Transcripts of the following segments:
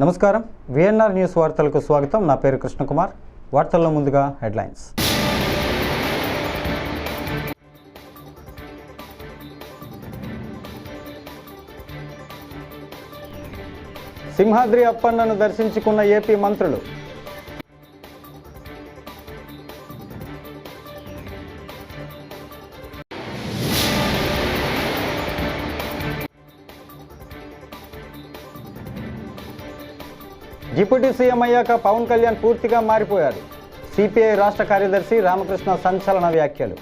నమస్కారం. VNR news వార్తలకు స్వాగతం. నా పేరు కృష్ణకుమార్. వార్తల్లో ముందుగా హెడ్లైన్స్. సింహాద్రి అప్పన్నను దర్శించుకున్న ఏపీ మంత్రులు డిప్యూటీ సీఎం అయ్యాక పవన్ కళ్యాణ్ పూర్తిగా మారిపోయారు. సిపిఐ రాష్ట్ర కార్యదర్శి రామకృష్ణ సంచలన వ్యాఖ్యలు.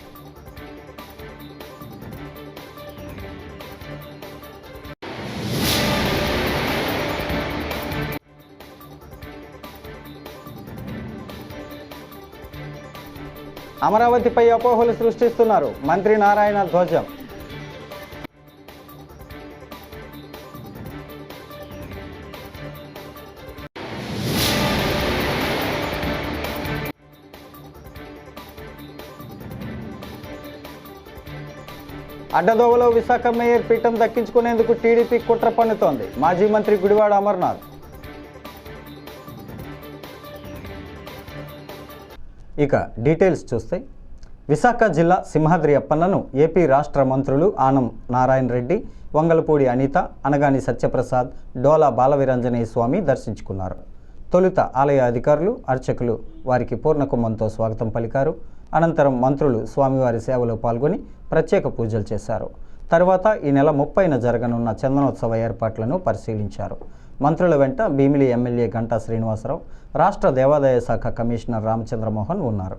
అమరావతిపై అపోహలు సృష్టిస్తున్నారు మంత్రి నారాయణ ధ్వజం. అడ్డదోవలో విశాఖ మేయర్ పీఠం దక్కించుకునేందుకు టీడీపీ కుట్ర పన్నుతోంది. మాజీ మంత్రి గుడివాడ అమర్నాథ్. ఇక డీటెయిల్స్ చూస్తే విశాఖ జిల్లా సింహాద్రి అప్పన్నను ఏపీ రాష్ట్ర మంత్రులు ఆనం నారాయణ రెడ్డి వంగలపూడి అనిత అనగాని సత్యప్రసాద్ డోలా బాలవీరంజనేయ స్వామి దర్శించుకున్నారు. తొలుత ఆలయ అధికారులు అర్చకులు వారికి పూర్ణకుంభంతో స్వాగతం పలికారు. అనంతరం మంత్రులు స్వామివారి సేవలో పాల్గొని ప్రత్యేక పూజలు చేశారు. తర్వాత ఈ నెల ముప్పైన జరగనున్న చందనోత్సవ ఏర్పాట్లను పరిశీలించారు. మంత్రుల వెంట భీమిలి ఎమ్మెల్యే గంటా శ్రీనివాసరావు రాష్ట్ర దేవాదాయ శాఖ కమిషనర్ రామచంద్రమోహన్ ఉన్నారు.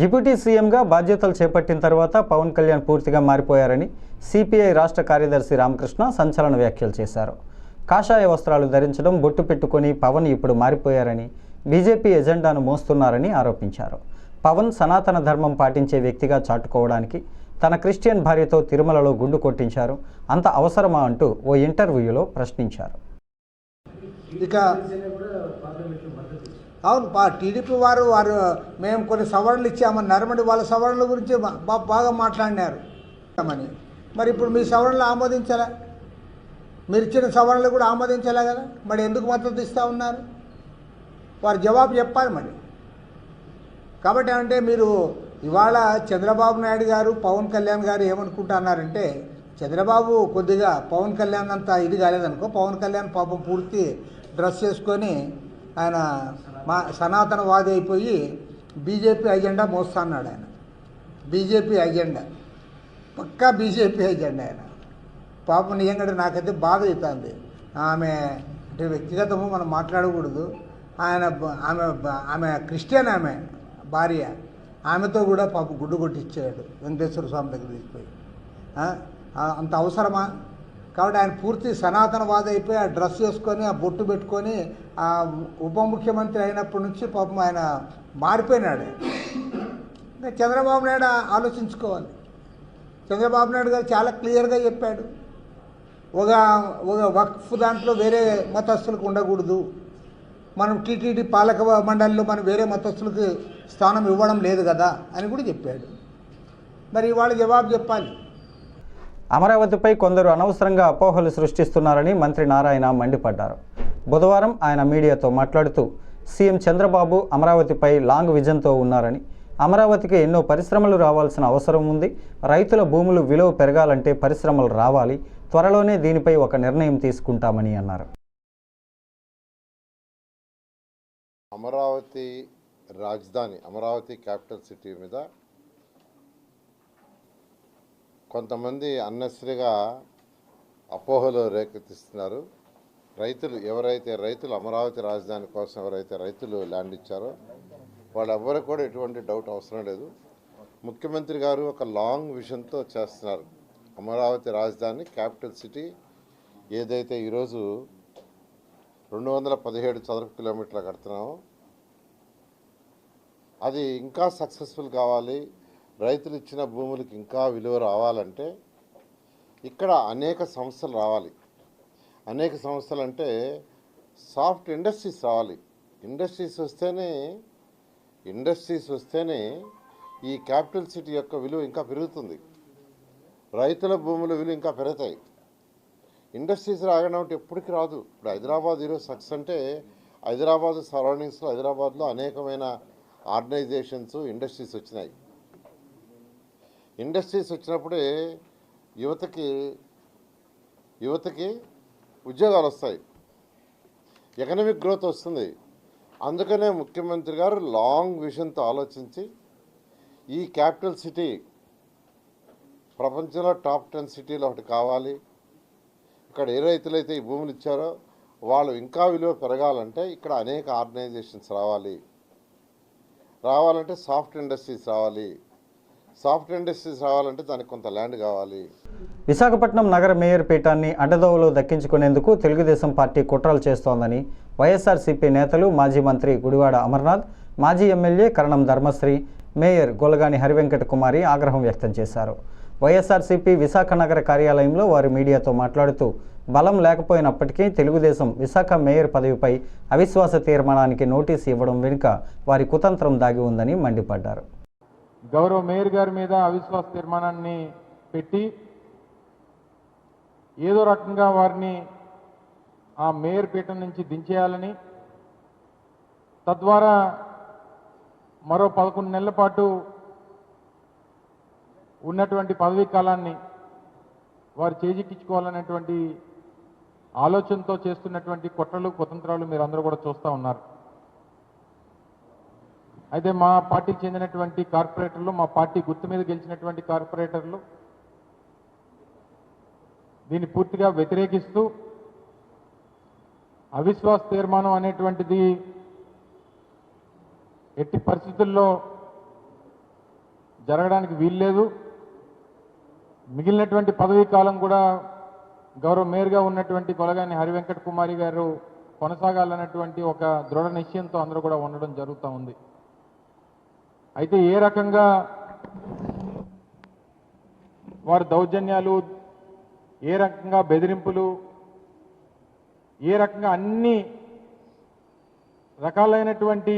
డిప్యూటీ సీఎంగా బాధ్యతలు చేపట్టిన తర్వాత పవన్ కళ్యాణ్ పూర్తిగా మారిపోయారని సిపిఐ రాష్ట్ర కార్యదర్శి రామకృష్ణ సంచలన వ్యాఖ్యలు చేశారు. కాషాయ వస్త్రాలు ధరించడం బొట్టు పెట్టుకొని పవన్ ఇప్పుడు మారిపోయారని బీజేపీ ఎజెండాను మోస్తున్నారని ఆరోపించారు. పవన్ సనాతన ధర్మం పాటించే వ్యక్తిగా చాటుకోవడానికి తన క్రిస్టియన్ భార్యతో తిరుమలలో గుండు కొట్టించారు. అంత అవసరమా అంటూ ఓ ఇంటర్వ్యూలో ప్రశ్నించారు. ఇక అవును పా టీడీపీ వారు వారు మేము కొన్ని సవరణలు ఇచ్చామని మరి వాళ్ళ సవరణల గురించి బాగా మాట్లాడినారు. అని మరి ఇప్పుడు మీ సవరణలు ఆమోదించాలా? మీరు ఇచ్చిన సవరణలు కూడా ఆమోదించాలా కదా? మరి ఎందుకు మద్దతు ఇస్తూ ఉన్నారు? వారు జవాబు చెప్పాలి మరి. కాబట్టి అంటే మీరు ఇవాళ చంద్రబాబు నాయుడు గారు పవన్ కళ్యాణ్ గారు ఏమనుకుంటున్నారంటే చంద్రబాబు కొద్దిగా పవన్ కళ్యాణ్ అంత ఇది కాలేదనుకో పవన్ కళ్యాణ్ పాపం పూర్తి డ్రెస్ చేసుకొని ఆయన మా సనాతనవాది అయిపోయి బీజేపీ ఎజెండా మోస్తున్నాడు ఆయన. బీజేపీ ఎజెండా పక్కా బీజేపీ ఎజెండా ఆయన. పాపం నిజంగా నాకైతే బాధ అవుతుంది ఆమె అంటే వ్యక్తిగతము మనం మాట్లాడకూడదు. ఆయన ఆమె ఆమె క్రిస్టియన్ ఆమె భార్య. ఆమెతో కూడా పాప గుడ్డు కొట్టించాడు వెంకటేశ్వర స్వామి దగ్గర తీసుకుపోయి అంత అవసరమా? కాబట్టి ఆయన పూర్తి సనాతనవాద అయిపోయి ఆ డ్రెస్ వేసుకొని ఆ బొట్టు పెట్టుకొని ఆ ఉప ముఖ్యమంత్రి అయినప్పటి నుంచి పాపం ఆయన మారిపోయినాడు ఇంకా చంద్రబాబు నాయుడు ఆలోచించుకోవాలి. చంద్రబాబు నాయుడు గారు చాలా క్లియర్గా చెప్పాడు. ఒక ఒక వక్ఫ్ దాంట్లో వేరే మతస్థులకు ఉండకూడదు. మనం టీటీడీ పాలక మండలిలో మనం వేరే మతస్థులకు స్థానం ఇవ్వడం లేదు కదా అని కూడా చెప్పాడు. మరి ఇవాళ జవాబు చెప్పాలి. అమరావతిపై కొందరు అనవసరంగా అపోహలు సృష్టిస్తున్నారని మంత్రి నారాయణ మండిపడ్డారు. బుధవారం ఆయన మీడియాతో మాట్లాడుతూ సీఎం చంద్రబాబు అమరావతిపై లాంగ్ విజన్తో ఉన్నారని అమరావతికి ఎన్నో పరిశ్రమలు రావాల్సిన అవసరం ఉంది రైతుల భూములు విలువ పెరగాలంటే పరిశ్రమలు రావాలి త్వరలోనే దీనిపై ఒక నిర్ణయం తీసుకుంటామని అన్నారు. అమరావతి రాజధాని అమరావతి క్యాపిటల్ సిటీ మీద కొంతమంది అన్నెసరిగా అపోహలు రేకెత్తిస్తున్నారు. రైతులు ఎవరైతే రైతులు అమరావతి రాజధాని కోసం ఎవరైతే రైతులు ల్యాండ్ ఇచ్చారో వాళ్ళెవ్వరికి కూడా ఎటువంటి డౌట్ అవసరం లేదు. ముఖ్యమంత్రి గారు ఒక లాంగ్ విజన్తో చేస్తున్నారు. అమరావతి రాజధాని క్యాపిటల్ సిటీ ఏదైతే ఈరోజు రెండు వందల పదిహేడు చదరపు కిలోమీటర్లు కడుతున్నామో అది ఇంకా సక్సెస్ఫుల్ కావాలి. రైతులు ఇచ్చిన భూములకు ఇంకా విలువ రావాలంటే ఇక్కడ అనేక సంస్థలు రావాలి. అనేక సంస్థలు అంటే సాఫ్ట్ ఇండస్ట్రీస్ రావాలి. ఇండస్ట్రీస్ వస్తేనే ఇండస్ట్రీస్ వస్తేనే ఈ క్యాపిటల్ సిటీ యొక్క విలువ ఇంకా పెరుగుతుంది. రైతుల భూముల విలువ ఇంకా పెరుగుతాయి. ఇండస్ట్రీస్ రాగడం అంటే ఎప్పటికి రాదు. ఇప్పుడు హైదరాబాద్ ఈరోజు సక్సెస్ అంటే హైదరాబాద్ సరౌండింగ్స్లో హైదరాబాద్లో అనేకమైన ఆర్గనైజేషన్స్ ఇండస్ట్రీస్ వచ్చినాయి. ఇండస్ట్రీస్ వచ్చినప్పుడే యువతకి యువతకి ఉద్యోగాలు వస్తాయి. ఎకనామిక్ గ్రోత్ వస్తుంది. అందుకనే ముఖ్యమంత్రి గారు లాంగ్ విజన్తో ఆలోచించి ఈ క్యాపిటల్ సిటీ ప్రపంచంలో టాప్ టెన్ సిటీలో ఒకటి కావాలి. ఇక్కడ ఏ రైతులైతే ఈ భూములు ఇచ్చారో వాళ్ళు ఇంకా విలువ పెరగాలంటే ఇక్కడ అనేక ఆర్గనైజేషన్స్ రావాలి. రావాలంటే సాఫ్ట్ ఇండస్ట్రీస్ రావాలి. సాఫ్ట్ ఇండస్ట్రీస్ రావాలంటే దానికి కొంత ల్యాండ్ కావాలి. విశాఖపట్నం నగర మేయర్ పీఠాన్ని అడ్డదోవలో దక్కించుకునేందుకు తెలుగుదేశం పార్టీ కుట్రలు చేస్తోందని వైఎస్ఆర్సీపీ నేతలు మాజీ మంత్రి గుడివాడ అమర్నాథ్ మాజీ ఎమ్మెల్యే కరణం ధర్మశ్రీ మేయర్ గొలగాని హరివెంకట కుమారి ఆగ్రహం వ్యక్తం చేశారు. వైఎస్ఆర్సీపీ విశాఖ నగర కార్యాలయంలో వారు మీడియాతో మాట్లాడుతూ బలం లేకపోయినప్పటికీ తెలుగుదేశం విశాఖ మేయర్ పదవిపై అవిశ్వాస తీర్మానానికి నోటీసు ఇవ్వడం వెనుక వారి కుతంత్రం దాగి ఉందని మండిపడ్డారు. గౌరవ మేయర్ గారి మీద అవిశ్వాస తీర్మానాన్ని పెట్టి ఏదో రకంగా వారిని ఆ మేయర్ పీఠం నుంచి దించేయాలని తద్వారా మరో పదకొండు నెలల పాటు ఉన్నటువంటి పదవీ కాలాన్ని వారు చేజిక్కించుకోవాలనేటువంటి ఆలోచనతో చేస్తున్నటువంటి కుట్రలు కుతంత్రాలు మీరు అందరూ కూడా చూస్తూ ఉన్నారు. అయితే మా పార్టీకి చెందినటువంటి కార్పొరేటర్లు మా పార్టీ గుర్తు మీద గెలిచినటువంటి కార్పొరేటర్లు దీన్ని పూర్తిగా వ్యతిరేకిస్తూ అవిశ్వాస తీర్మానం అనేటువంటిది ఎట్టి పరిస్థితుల్లో జరగడానికి వీల్లేదు. మిగిలినటువంటి పదవీ కాలం కూడా గౌరవ మేయర్గా ఉన్నటువంటి కొలగాని హరివెంకట కుమారి గారు కొనసాగాలన్నటువంటి ఒక దృఢ నిశ్చయంతో అందరూ కూడా ఉండడం జరుగుతూ ఉంది. అయితే ఏ రకంగా వారి దౌర్జన్యాలు ఏ రకంగా బెదిరింపులు ఏ రకంగా అన్ని రకాలైనటువంటి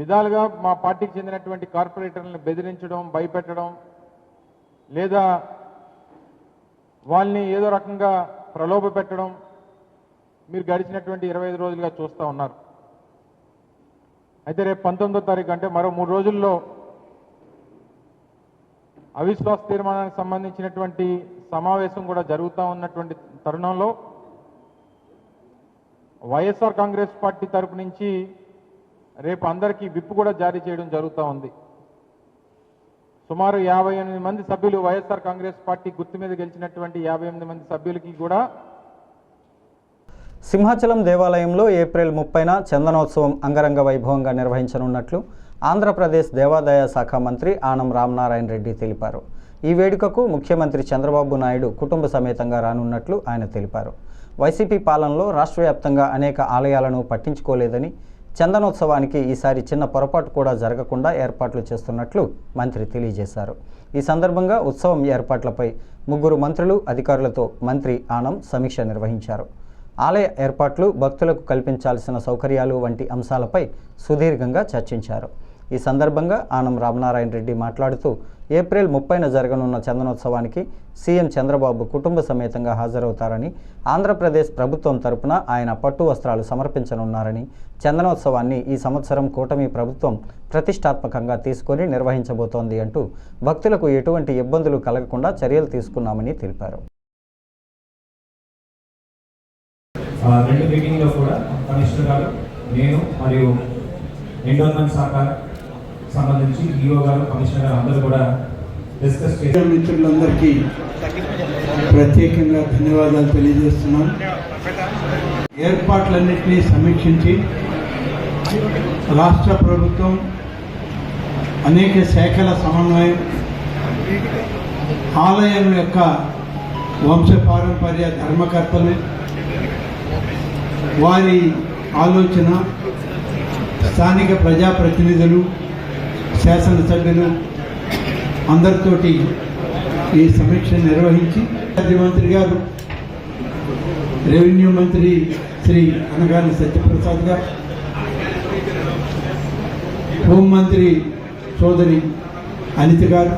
విధాలుగా మా పార్టీకి చెందినటువంటి కార్పొరేటర్లను బెదిరించడం భయపెట్టడం లేదా వాళ్ళని ఏదో రకంగా ప్రలోభ పెట్టడం మీరు గడిచినటువంటి ఇరవై ఐదు రోజులుగా చూస్తూ ఉన్నారు. అయితే రేపు పంతొమ్మిదో తారీఖు అంటే మరో మూడు రోజుల్లో అవిశ్వాస తీర్మానానికి సంబంధించినటువంటి సమావేశం కూడా జరుగుతూ ఉన్నటువంటి తరుణంలో వైఎస్ఆర్ కాంగ్రెస్ పార్టీ తరపు నుంచి రేపు అందరికీ విప్పు కూడా జారీ చేయడం జరుగుతూ ఉంది. సుమారు యాభై ఎనిమిది మంది సభ్యులు వైఎస్ఆర్ కాంగ్రెస్ పార్టీ గుర్తు మీద గెలిచినటువంటి యాభై ఎనిమిది మంది సభ్యులకి కూడా సింహాచలం దేవాలయంలో ఏప్రిల్ ముప్పైన చందనోత్సవం అంగరంగ వైభవంగా నిర్వహించనున్నట్లు ఆంధ్రప్రదేశ్ దేవాదాయ శాఖ మంత్రి ఆనం రామనారాయణ రెడ్డి తెలిపారు. ఈ వేడుకకు ముఖ్యమంత్రి చంద్రబాబు నాయుడు కుటుంబ సమేతంగా రానున్నట్లు ఆయన తెలిపారు. వైసీపీ పాలనలో రాష్ట్ర వ్యాప్తంగా అనేక ఆలయాలను పట్టించుకోలేదని చందనోత్సవానికి ఈసారి చిన్న పొరపాటు కూడా జరగకుండా ఏర్పాట్లు చేస్తున్నట్లు మంత్రి తెలియజేశారు. ఈ సందర్భంగా ఉత్సవం ఏర్పాట్లపై ముగ్గురు మంత్రులు అధికారులతో మంత్రి ఆనం సమీక్ష నిర్వహించారు. ఆలయ ఏర్పాట్లు భక్తులకు కల్పించాల్సిన సౌకర్యాలు వంటి అంశాలపై సుదీర్ఘంగా చర్చించారు. ఈ సందర్భంగా ఆనం రామనారాయణ రెడ్డి మాట్లాడుతూ ఏప్రిల్ ముప్పైన జరగనున్న చందనోత్సవానికి సీఎం చంద్రబాబు కుటుంబ సమేతంగా హాజరవుతారని ఆంధ్రప్రదేశ్ ప్రభుత్వం తరపున ఆయన పట్టు వస్త్రాలు సమర్పించనున్నారని చందనోత్సవాన్ని ఈ సంవత్సరం కూటమి ప్రభుత్వం ప్రతిష్టాత్మకంగా తీసుకొని నిర్వహించబోతోంది అంటూ భక్తులకు ఎటువంటి ఇబ్బందులు కలగకుండా చర్యలు తీసుకున్నామని తెలిపారు. రెండు మీటింగ్లో కూడా కమిషనర్ గారు నేను మరియు ఎండోన్మెంట్ శాఖ సంబంధించి ఈఓ గారు కమిషనర్ గారు అందరూ కూడా డిస్కస్ చేశారు మిత్రులందరికీ ప్రత్యేకంగా ధన్యవాదాలు తెలియజేస్తున్నాను. ఏర్పాట్లన్నింటినీ సమీక్షించి రాష్ట్ర ప్రభుత్వం అనేక శాఖల సమన్వయం ఆలయం యొక్క వంశపారంపర్య ధర్మకర్తలు వారి ఆలోచన స్థానిక ప్రజాప్రతినిధులు శాసనసభ్యులు అందరితోటి ఈ సమీక్ష నిర్వహించి మంత్రి గారు రెవెన్యూ మంత్రి శ్రీ అనగాని సత్యప్రసాద్ గారు హోంమంత్రి సోదరి అనిత గారు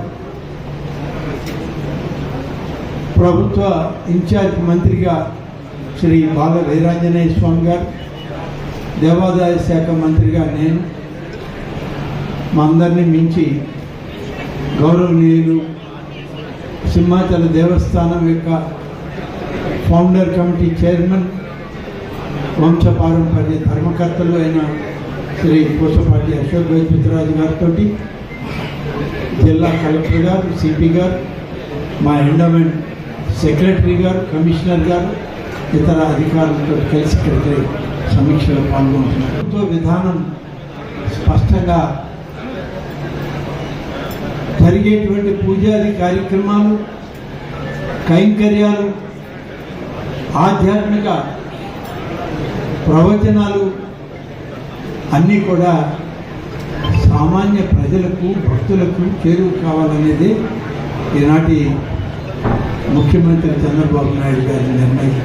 ప్రభుత్వ ఇన్ఛార్జ్ మంత్రిగా శ్రీ బాల వీరాంజనేయ స్వామి గారు దేవాదాయ శాఖ మంత్రిగా నేను మా అందరినీ మించి గౌరవనీయులు సింహాచల దేవస్థానం యొక్క ఫౌండర్ కమిటీ చైర్మన్ వంశపారంపర్య ధర్మకర్తలు అయిన శ్రీ పూసపాటి అశోక్ గజపతిరాజు గారితో జిల్లా కలెక్టర్ గారు సిపి గారు మా ఎండమెంట్ సెక్రటరీ గారు కమిషనర్ గారు ఇతర అధికారులతో కలిసి ఇక్కడికి సమీక్షలో పాల్గొంటున్నారు. ప్రభుత్వ విధానం స్పష్టంగా జరిగేటువంటి పూజాది కార్యక్రమాలు కైంకర్యాలు ఆధ్యాత్మిక ప్రవచనాలు అన్నీ కూడా సామాన్య ప్రజలకు భక్తులకు చేరువు కావాలనేది ఈనాటి ముఖ్యమంత్రి చంద్రబాబు నాయుడు గారి నిర్ణయం.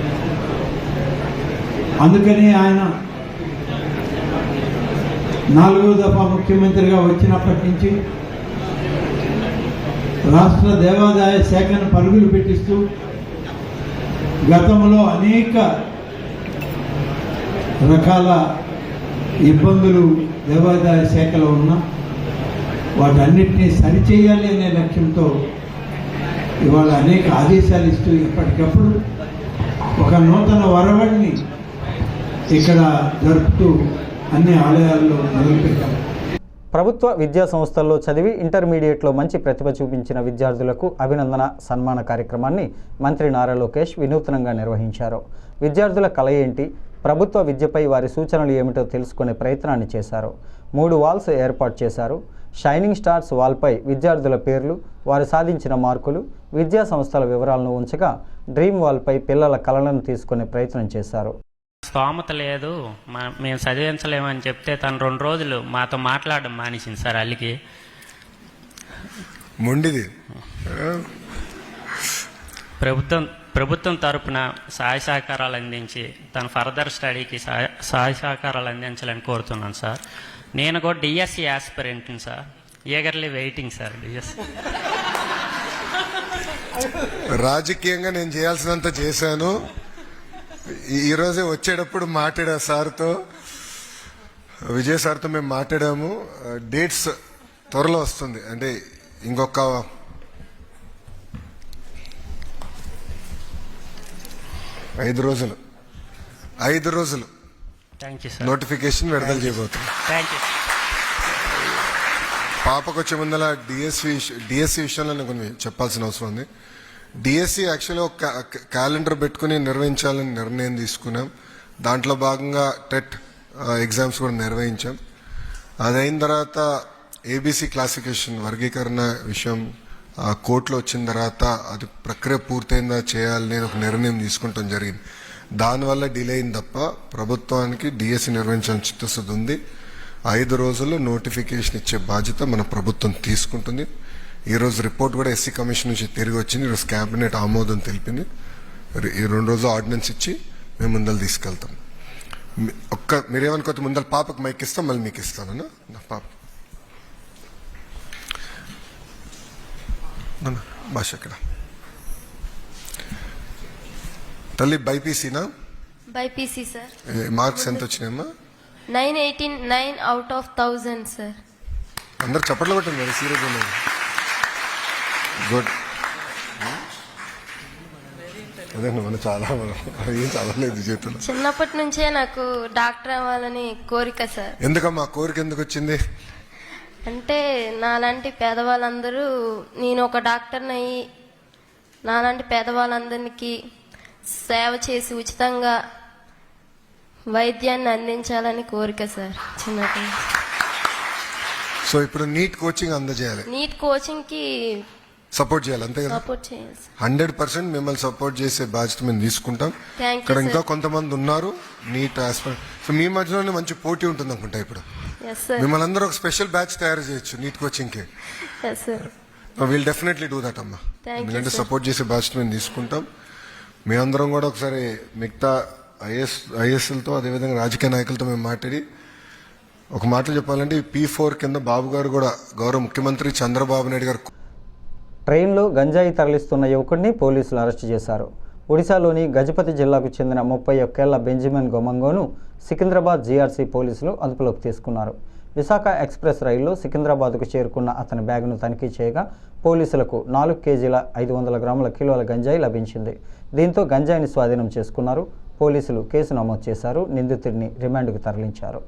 అందుకని ఆయన నాలుగో దఫా ముఖ్యమంత్రిగా వచ్చినప్పటి నుంచి రాష్ట్ర దేవాదాయ శాఖను పరుగులు పెట్టిస్తూ గతంలో అనేక రకాల ఇబ్బందులు దేవాదాయ శాఖలో ఉన్న వాటన్నిటినీ సరిచేయాలి అనే లక్ష్యంతో ఇవాళ అనేక ఆదేశాలు ఇస్తూ ఎప్పటికప్పుడు ఒక నూతన వరవడిని ఇక్కడ జరుపుతూ అన్ని ఆలయాల్లో మొదలుపెట్టాం ప్రభుత్వ విద్యా సంస్థల్లో చదివి ఇంటర్మీడియట్లో మంచి ప్రతిభ చూపించిన విద్యార్థులకు అభినందన సన్మాన కార్యక్రమాన్ని మంత్రి నారా లోకేష్ వినూత్నంగా నిర్వహించారు. విద్యార్థుల కళ ఏంటి? ప్రభుత్వ విద్యపై వారి సూచనలు ఏమిటో తెలుసుకునే ప్రయత్నాన్ని చేశారు. మూడు వాల్స్ ఏర్పాటు చేశారు. షైనింగ్ స్టార్స్ వాల్పై విద్యార్థుల పేర్లు వారు సాధించిన మార్కులు విద్యా సంస్థల వివరాలను ఉంచగా డ్రీమ్ వాల్పై పిల్లల కళలను తీసుకునే ప్రయత్నం చేశారు. స్తోమత లేదు. మా మేము చదివించలేమని చెప్తే తను రెండు రోజులు మాతో మాట్లాడడం మానేసింది సార్ అల్లికి. మొండిది. ప్రభుత్వం ప్రభుత్వం తరపున సహాయ సహకారాలు అందించి తన ఫర్దర్ స్టడీకి సహాయ సహాయ సహకారాలు అందించాలని కోరుతున్నాను సార్. నేను కూడా DSC ఆస్పిరెంట్ని sir. Eagerly waiting sir DSC. రాజకీయంగా నేను చేయాల్సినంత చేశాను. ఈ- ఈ రోజే వచ్చేటప్పుడు మాట్లాడా సార్తో? విజయ్ సార్తో మేము మాట్లాడాము. డేట్స్ త్వరలో వస్తుంది. అంటే ఇంకొక ఐదు రోజులు. ఐదు రోజులు. నోటిఫికేషన్ విడుదల యూ పాపకు వచ్చే ముందర డిఎస్సి డిఎస్సి విషయంలో నేను కొన్ని చెప్పాల్సిన అవసరం ఉంది. డిఎస్సి యాక్చువల్గా ఒక క్యాలెండర్ పెట్టుకుని నిర్వహించాలని నిర్ణయం తీసుకున్నాం. దాంట్లో భాగంగా టెట్ ఎగ్జామ్స్ కూడా నిర్వహించాం. అది అయిన తర్వాత ఏబీసీ క్లాసిఫికేషన్ వర్గీకరణ విషయం కోర్టులో వచ్చిన తర్వాత అది ప్రక్రియ పూర్తయిందా చేయాలని ఒక నిర్ణయం తీసుకుంటాం జరిగింది. దానివల్ల డిలే అయింది తప్ప ప్రభుత్వానికి డిఎస్సి నిర్వహించాలని చిత్తశుద్ధి ఉంది. ఐదు రోజుల్లో నోటిఫికేషన్ ఇచ్చే బాధ్యత మన ప్రభుత్వం తీసుకుంటుంది. ఈ రోజు రిపోర్ట్ కూడా ఎస్సీ కమిషన్ నుంచి తిరిగి వచ్చింది. ఈరోజు కేబినెట్ ఆమోదం తెలిపింది. ఈ రెండు రోజులు ఆర్డినెన్స్ ఇచ్చి మేము ముందలు తీసుకెళ్తాం. ఒక్క మీరేమనుకోతే ముందర పాపకు మైక్ ఇస్తాం మళ్ళీ మీకు ఇస్తాను నా పాప. భాష ఇక్కడ తల్లి బైపీసీనా? BiPC sir. మార్క్స్ ఎంత వచ్చినాయమ్మా? Nine eighteen nine out of thousand sir. అందరు చప్పట్లు కొట్టండి మరి సీరియస్ గుడ్. అదే మనం చాలా మనం ఏం చదవలేదు జీవితంలో చిన్నప్పటి నుంచే నాకు డాక్టర్ అవ్వాలని కోరిక సార్. ఎందుకమ్మా? కోరిక ఎందుకు వచ్చింది? అంటే నాలాంటి పేదవాళ్ళందరూ నేను ఒక డాక్టర్ని అయ్యి నాలాంటి పేదవాళ్ళందరికీ సేవ చేసి ఉచితంగా వైద్యాన్ని అందించాలని కోరిక సార్ చిన్నప్పటి నుంచి. సో ఇప్పుడు నీట్ కోచింగ్ అందజేయాలి. నీట్ కోచింగ్కి సపోర్ట్ చేయాలి అంతే కదా? సపోర్ట్ చేయాలి. సార్ హండ్రెడ్ పర్సెంట్ మిమ్మల్ని సపోర్ట్ చేసే బాధ్యత మేము తీసుకుంటాం. Thank you, ఇక్కడ ఇంకా. కొంతమంది ఉన్నారు నీట్ ఆస్పిరెంట్ సో మీ మధ్యలోనే మంచి పోటీ ఉంటుంది అనుకుంటా ఇప్పుడు. ఎస్ సార్ మిమ్మల్ని అందరూ ఒక స్పెషల్ బ్యాచ్ తయారు చేయొచ్చు నీట్ కోచింగ్కి yes sir will definitely do that అమ్మా. Thank you, ఎందుకంటే sir. సపోర్ట్ చేసే బాధ్యత మేము తీసుకుంటాం. మీ అందరం కూడా ఒకసారి మిగతా ఐఎస్ ఐఎస్ఎల్తో అదేవిధంగా రాజకీయ నాయకులతో మేము మాట్లాడి ఒక మాటలు చెప్పాలంటే ఈ పీ ఫోర్ కింద బాబు గారు కూడా గౌరవ ముఖ్యమంత్రి చంద్రబాబు నాయుడు గారు ట్రైన్లో గంజాయి తరలిస్తున్న యువకుడిని పోలీసులు అరెస్టు చేశారు. ఒడిశాలోని గజపతి జిల్లాకు చెందిన ముప్పై ఒక్కేళ్ళ బెంజమిన్ గొమంగోను సికింద్రాబాద్ జీఆర్సీ పోలీసులు అదుపులోకి తీసుకున్నారు. విశాఖ ఎక్స్ప్రెస్ రైల్లో సికింద్రాబాద్కు చేరుకున్న అతని బ్యాగ్ను తనిఖీ చేయగా పోలీసులకు నాలుగు కేజీల ఐదు వందల గ్రాముల కిలోల గంజాయి లభించింది. దీంతో గంజాయిని స్వాధీనం చేసుకున్నారు. పోలీసులు కేసు నమోదు చేశారు. నిందితుడిని రిమాండ్కు తరలించారు.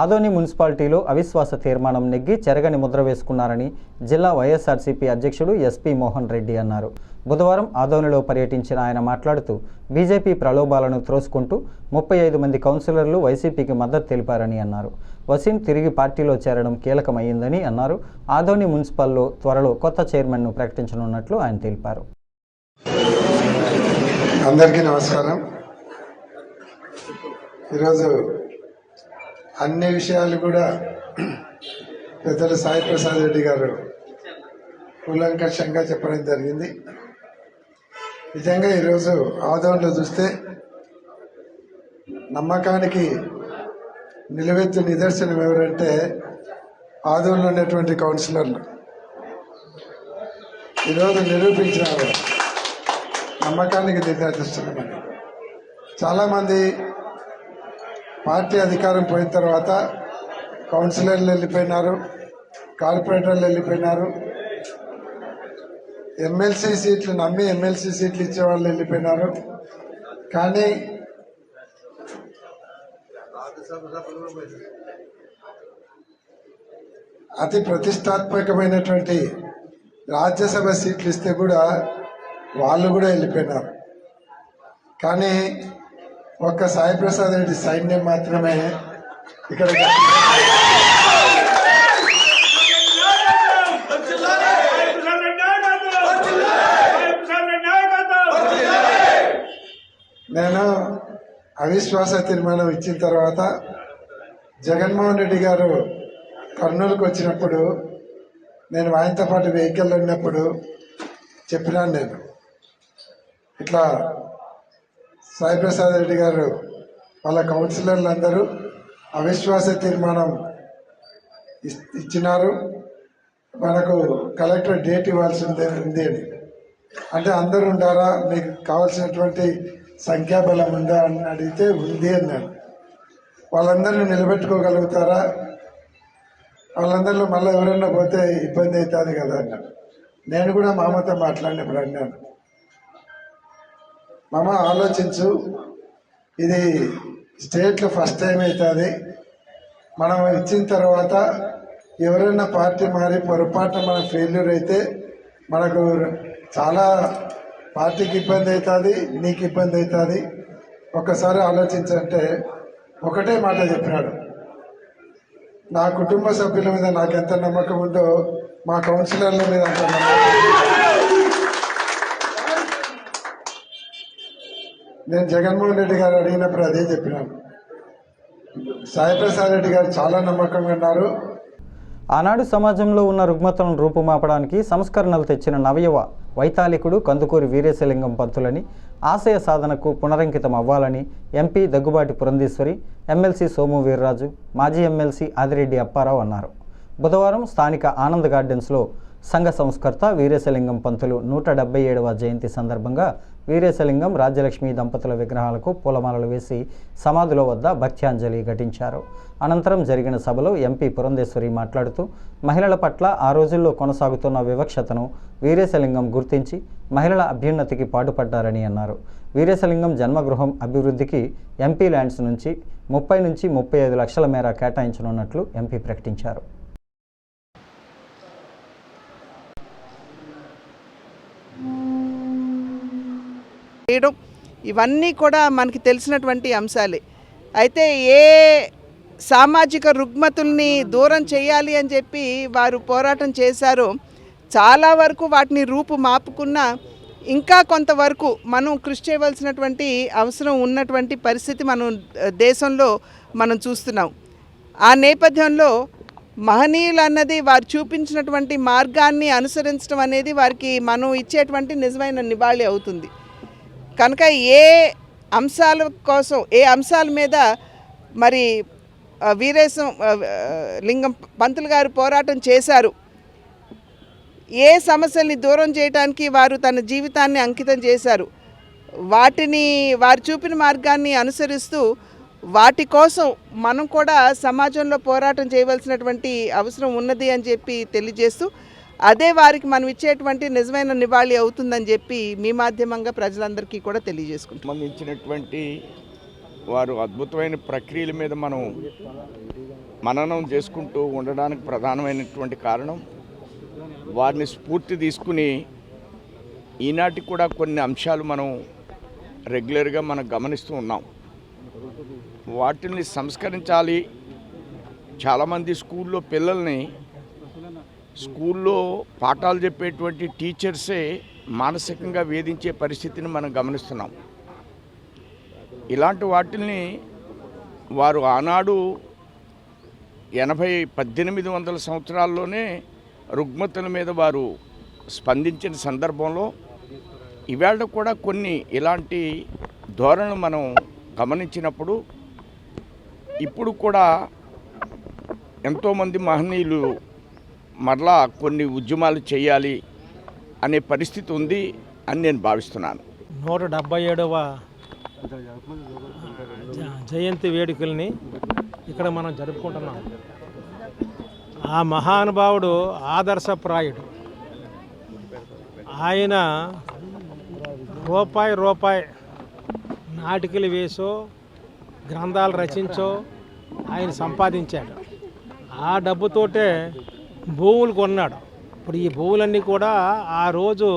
ఆదోని మున్సిపాలిటీలో అవిశ్వాస తీర్మానం నెగ్గి చెరగని ముద్ర వేసుకున్నారని జిల్లా వైఎస్ఆర్సీపీ అధ్యక్షుడు ఎస్పీ మోహన్ రెడ్డి అన్నారు. బుధవారం ఆదోనిలో పర్యటించిన ఆయన మాట్లాడుతూ బీజేపీ ప్రలోభాలను త్రోసుకుంటూ ముప్పై ఐదు మంది కౌన్సిలర్లు వైసీపీకి మద్దతు తెలిపారని అన్నారు. వసీం తిరిగి పార్టీలో చేరడం కీలకమైందని అన్నారు. ఆదోని మున్సిపల్లో త్వరలో కొత్త చైర్మన్ను ప్రకటించనున్నట్లు ఆయన తెలిపారు. అందరికీ నమస్కారం. ఈరోజు అన్ని విషయాలు కూడా పెద్దలు సాయి ప్రసాద్ రెడ్డి గారు కూలంకషంగా చెప్పడం జరిగింది. నిజంగా ఈరోజు ఆదోళనలో చూస్తే నమ్మకానికి నిలువెత్తు నిదర్శనం ఎవరంటే ఆదోళనలో ఉన్నటువంటి కౌన్సిలర్లు. ఈరోజు నిరూపించినారు నమ్మకానికి నిదర్శనమని. చాలామంది పార్టీ అధికారం పోయిన తర్వాత కౌన్సిలర్లు వెళ్ళిపోయినారు కార్పొరేటర్లు వెళ్ళిపోయినారు. ఎమ్మెల్సీ సీట్లు నమ్మి ఎమ్మెల్సీ సీట్లు ఇచ్చేవాళ్ళు వెళ్ళిపోయినారు. కానీ అతి ప్రతిష్టాత్మకమైనటువంటి రాజ్యసభ సీట్లు ఇస్తే కూడా వాళ్ళు కూడా వెళ్ళిపోయినారు. కానీ ఒక్క సాయి ప్రసాద్ రెడ్డి సైన్యం మాత్రమే. ఇక్కడ నేను అవిశ్వాస తీర్మానం ఇచ్చిన తర్వాత జగన్మోహన్ రెడ్డి గారు కర్నూలుకు వచ్చినప్పుడు నేను ఆయనతో పాటు వెహికల్ ఉన్నప్పుడు చెప్పినాను నేను. ఇట్లా సాయిప్రసాద్ రెడ్డి గారు వాళ్ళ కౌన్సిలర్లు అందరూ అవిశ్వాస తీర్మానం ఇచ్చినారు. మనకు కలెక్టర్ డేట్ ఇవ్వాల్సి ఉంది ఉంది అని. అంటే అందరూ ఉండారా? మీకు కావాల్సినటువంటి సంఖ్యాబలం ఉందా అని అడిగితే ఉంది అన్నాడు వాళ్ళందరినీ నిలబెట్టుకోగలుగుతారా? వాళ్ళందరిలో మళ్ళీ ఎవరైనా పోతే ఇబ్బంది అవుతుంది కదా అన్నాడు నేను కూడా మామతో మాట్లాడినప్పుడు అన్నాను. మమ ఆలోచించు. ఇది స్టేట్లో ఫస్ట్ టైం అవుతుంది. మనం ఇచ్చిన తర్వాత ఎవరైనా పార్టీ మారి పొరపాటున మన ఫెయిల్యూర్ అయితే మనకు చాలా పార్టీకి ఇబ్బంది అవుతుంది నీకు ఇబ్బంది అవుతుంది. ఒక్కసారి ఆలోచించంటే ఒకటే మాట చెప్పినాడు. నా కుటుంబ సభ్యుల మీద నాకు ఎంత నమ్మకం ఉందో మా కౌన్సిలర్ల మీద అంత నమ్మకం. నేను జగన్మోహన్ రెడ్డి గారు అడిగినప్పుడు అదే చెప్పినాను. సాయిప్రసాద్ రెడ్డి గారు చాలా నమ్మకంగా ఉన్నారు. ఆనాడు సమాజంలో ఉన్న రుగ్మతలను రూపుమాపడానికి సంస్కరణలు తెచ్చిన నవయువ వైతాళికుడు కందుకూరి వీరేశలింగం పంతులని ఆశయ సాధనకు పునరంకితం అవ్వాలని ఎంపీ దగ్గుబాటి పురంధీశ్వరి ఎమ్మెల్సీ సోము వీర్రాజు మాజీ ఎమ్మెల్సీ ఆదిరెడ్డి అప్పారావు అన్నారు. బుధవారం స్థానిక ఆనంద్ గార్డెన్స్లో సంఘ సంస్కర్త వీరేశలింగం పంతులు నూట డెబ్బై ఏడవ జయంతి సందర్భంగా వీరేశలింగం రాజ్యలక్ష్మి దంపతుల విగ్రహాలకు పూలమాలలు వేసి సమాధుల వద్ద భక్త్యాంజలి ఘటించారు. అనంతరం జరిగిన సభలో ఎంపీ పురంధేశ్వరి మాట్లాడుతూ మహిళల పట్ల ఆ రోజుల్లో కొనసాగుతున్న వివక్షతను వీరేశలింగం గుర్తించి మహిళల అభ్యున్నతికి పాటుపడ్డారని అన్నారు. వీరేశలింగం జన్మగృహం అభివృద్ధికి ఎంపీ ల్యాండ్స్ నుంచి ముప్పై నుంచి ముప్పై ఐదు లక్షల మేర కేటాయించనున్నట్లు ఎంపీ ప్రకటించారు. చేయడం ఇవన్నీ కూడా మనకి తెలిసినటువంటి అంశాలే. అయితే ఏ సామాజిక రుగ్మతుల్ని దూరం చేయాలి అని చెప్పి వారు పోరాటం చేశారో చాలా వరకు వాటిని రూపు మాపుకున్న ఇంకా కొంతవరకు మనం కృషి చేయవలసినటువంటి అవసరం ఉన్నటువంటి పరిస్థితి మనం దేశంలో మనం చూస్తున్నాం. ఆ నేపథ్యంలో మహనీయులు అన్నది వారు చూపించినటువంటి మార్గాన్ని అనుసరించడం అనేది వారికి మనం ఇచ్చేటువంటి నిజమైన నివాళి అవుతుంది. కనుక ఏ అంశాల కోసం ఏ అంశాల మీద మరి వీరేశం లింగం పంతులు గారు పోరాటం చేశారు ఏ సమస్యల్ని దూరం చేయడానికి వారు తన జీవితాన్ని అంకితం చేశారు వాటిని వారు చూపిన మార్గాన్ని అనుసరిస్తూ వాటి కోసం మనం కూడా సమాజంలో పోరాటం చేయవలసినటువంటి అవసరం ఉన్నది అని చెప్పి తెలియజేస్తూ అదే వారికి మనం ఇచ్చేటువంటి నిజమైన నివాళి అవుతుందని చెప్పి మీ మాధ్యమంగా ప్రజలందరికీ కూడా తెలియజేసుకుంటాం సంబంధించినటువంటి వారు అద్భుతమైన ప్రక్రియల మీద మనం మననం చేసుకుంటూ ఉండడానికి ప్రధానమైనటువంటి కారణం వారిని స్ఫూర్తి తీసుకుని ఈనాటికి కూడా కొన్ని అంశాలు మనం రెగ్యులర్గా మనం గమనిస్తూ ఉన్నాం. వాటిని సంస్కరించాలి. చాలామంది స్కూల్లో పిల్లల్ని స్కూల్లో పాఠాలు చెప్పేటువంటి టీచర్సే మానసికంగా వేధించే పరిస్థితిని మనం గమనిస్తున్నాం. ఇలాంటి వాటిని వారు ఆనాడు ఎనభై పద్దెనిమిది వందల సంవత్సరాల్లోనే రుగ్మతుల మీద వారు స్పందించిన సందర్భంలో ఇవాళ కూడా కొన్ని ఇలాంటి ధోరణులు మనం గమనించినప్పుడు ఇప్పుడు కూడా ఎంతోమంది మహనీయులు మరలా కొన్ని ఉద్యమాలు చేయాలి అనే పరిస్థితి ఉంది అని నేను భావిస్తున్నాను. నూట డెబ్బై ఏడవ జయంతి వేడుకల్ని ఇక్కడ మనం జరుపుకుంటున్నాం. ఆ మహానుభావుడు ఆదర్శప్రాయుడు ఆయన రూపాయి రూపాయి నాటికలు వేసో గ్రంథాలు రచించో ఆయన సంపాదించాడు. ఆ డబ్బుతోటే భూములు కొన్నాడు. ఇప్పుడు ఈ భూములన్నీ కూడా ఆ రోజు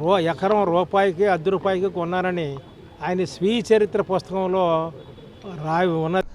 రూ ఎకరం రూపాయికి అర్ధ రూపాయికి కొన్నారని ఆయన స్వీయ చరిత్ర పుస్తకంలో రాయి ఉన్నది.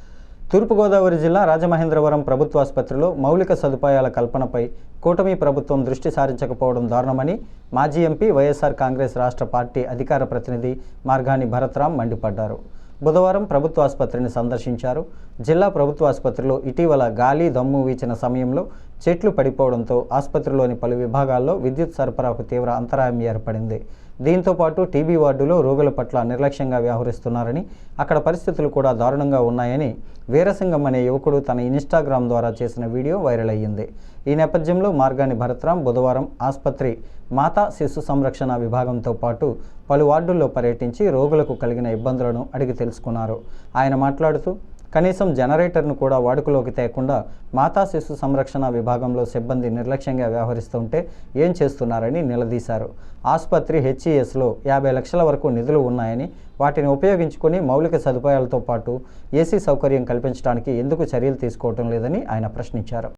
తూర్పుగోదావరి జిల్లా రాజమహేంద్రవరం ప్రభుత్వ ఆసుపత్రిలో మౌలిక సదుపాయాల కల్పనపై కూటమి ప్రభుత్వం దృష్టి సారించకపోవడం దారుణమని మాజీ ఎంపీ వైఎస్ఆర్ కాంగ్రెస్ రాష్ట్ర పార్టీ అధికార ప్రతినిధి మార్గాని భరత్రామ్ మండిపడ్డారు. బుధవారం ప్రభుత్వ ఆసుపత్రిని సందర్శించారు. జిల్లా ప్రభుత్వ ఆసుపత్రిలో ఇటీవల గాలి దమ్ము వీచిన సమయంలో చెట్లు పడిపోవడంతో ఆసుపత్రిలోని పలు విభాగాల్లో విద్యుత్ సరఫరాకు తీవ్ర అంతరాయం ఏర్పడింది. దీంతో పాటు టీబీ వార్డులో రోగుల పట్ల నిర్లక్ష్యంగా వ్యవహరిస్తున్నారని అక్కడ పరిస్థితులు కూడా దారుణంగా ఉన్నాయని వీరసింగం అనే యువకుడు తన ఇన్స్టాగ్రామ్ ద్వారా చేసిన వీడియో వైరల్ అయ్యింది. ఈ నేపథ్యంలో మార్గాని భరత్రాం బుధవారం ఆసుపత్రి మాతా శిశు సంరక్షణ విభాగంతో పాటు పలు వార్డుల్లో పర్యటించి రోగులకు కలిగిన ఇబ్బందులను అడిగి తెలుసుకున్నారు. ఆయన మాట్లాడుతూ కనీసం జనరేటర్ను కూడా వాడుకలోకి తేకుండా మాతా శిశు సంరక్షణ విభాగంలో సిబ్బంది నిర్లక్ష్యంగా వ్యవహరిస్తుంటే ఏం చేస్తున్నారని నిలదీశారు. ఆసుపత్రి హెచ్ఈఎస్లో యాభై లక్షల వరకు నిధులు ఉన్నాయని వాటిని ఉపయోగించుకొని మౌలిక సదుపాయాలతో పాటు ఏసీ సౌకర్యం కల్పించడానికి ఎందుకు చర్యలు తీసుకోవటం లేదని ఆయన ప్రశ్నించారు.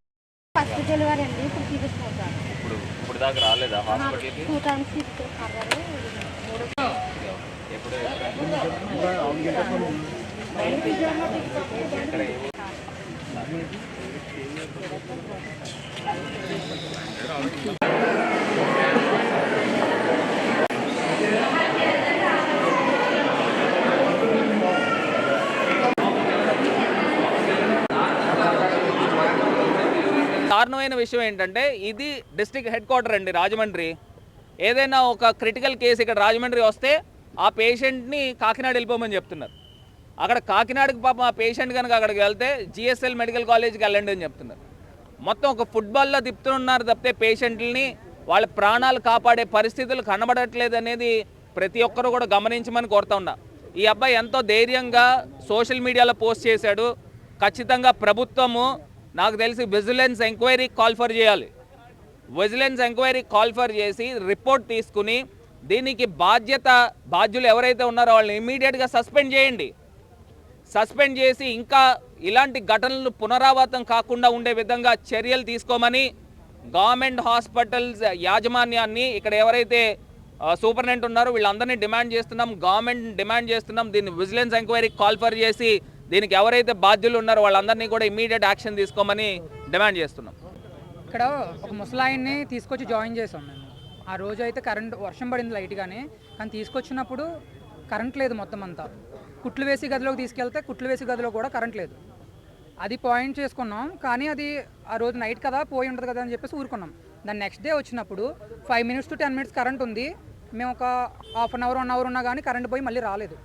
ఇప్పుడు దారుణమైన విషయం ఏంటంటే ఇది డిస్ట్రిక్ట్ హెడ్ క్వార్టర్ అండి రాజమండ్రి. ఏదైనా ఒక క్రిటికల్ కేసు ఇక్కడ రాజమండ్రి వస్తే ఆ పేషెంట్ని కాకినాడ వెళ్ళిపోమని చెప్తున్నారు. అక్కడ కాకినాడకి పాపం ఆ పేషెంట్ కనుక అక్కడికి వెళ్తే జిఎస్ఎల్ మెడికల్ కాలేజ్కి వెళ్ళండి అని చెప్తున్నారు. మొత్తం ఒక ఫుట్బాల్లో తిప్పుతున్నారు తప్పితే పేషెంట్లని వాళ్ళ ప్రాణాలు కాపాడే పరిస్థితులు కనబడట్లేదు అనేది ప్రతి ఒక్కరు కూడా గమనించమని కోరుతా ఉన్నా. ఈ అబ్బాయి ఎంతో ధైర్యంగా సోషల్ మీడియాలో పోస్ట్ చేశాడు. ఖచ్చితంగా ప్రభుత్వము నాకు తెలిసి విజిలెన్స్ ఎంక్వైరీ కాల్ఫర్ చేయాలి. విజిలెన్స్ ఎంక్వైరీ కాల్ఫర్ చేసి రిపోర్ట్ తీసుకుని దీనికి బాధ్యత బాధ్యులు ఎవరైతే ఉన్నారో వాళ్ళని ఇమీడియట్గా సస్పెండ్ చేయండి. సస్పెండ్ చేసి ఇంకా ఇలాంటి ఘటనలు పునరావృతం కాకుండా ఉండే విధంగా చర్యలు తీసుకోమని గవర్నమెంట్ హాస్పిటల్స్ యాజమాన్యాన్ని ఇక్కడ ఎవరైతే సూపరింటెండెంట్ ఉన్నారో వీళ్ళందరినీ డిమాండ్ చేస్తున్నాం గవర్నమెంట్ డిమాండ్ చేస్తున్నాం దీన్ని విజిలెన్స్ ఎంక్వైరీ కాల్ఫర్ చేసి దీనికి ఎవరైతే బాధ్యులు ఉన్నారో వాళ్ళందరినీ కూడా ఇమీడియట్ యాక్షన్ తీసుకోమని డిమాండ్ చేస్తున్నాం. ఇక్కడ ఒక ముసలాయన్ని తీసుకొచ్చి జాయిన్ చేసాం మేము. ఆ రోజు అయితే కరెంట్ వర్షం పడింది లైట్గానే కానీ తీసుకొచ్చినప్పుడు కరెంట్ లేదు మొత్తం అంతా. కుట్లు వేసి గదిలోకి తీసుకెళ్తే కుట్లు వేసి గదిలో కూడా కరెంట్ లేదు. అది పాయింట్ చేసుకున్నాం. కానీ అది ఆ రోజు నైట్ కదా పోయి ఉంటుంది కదా అని చెప్పేసి ఊరుకున్నాం. దాని నెక్స్ట్ డే వచ్చినప్పుడు five minutes to ten minutes current ఉంది. మేము ఒక half an hour one hour ఉన్నా కానీ కరెంట్ పోయి మళ్ళీ రాలేదు.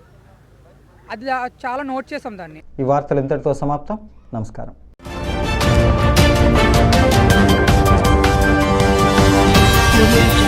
అది చాలా నోట్ చేసాం దాన్ని. ఈ వార్తలు ఇంతటితో సమాప్తం. నమస్కారం. Audio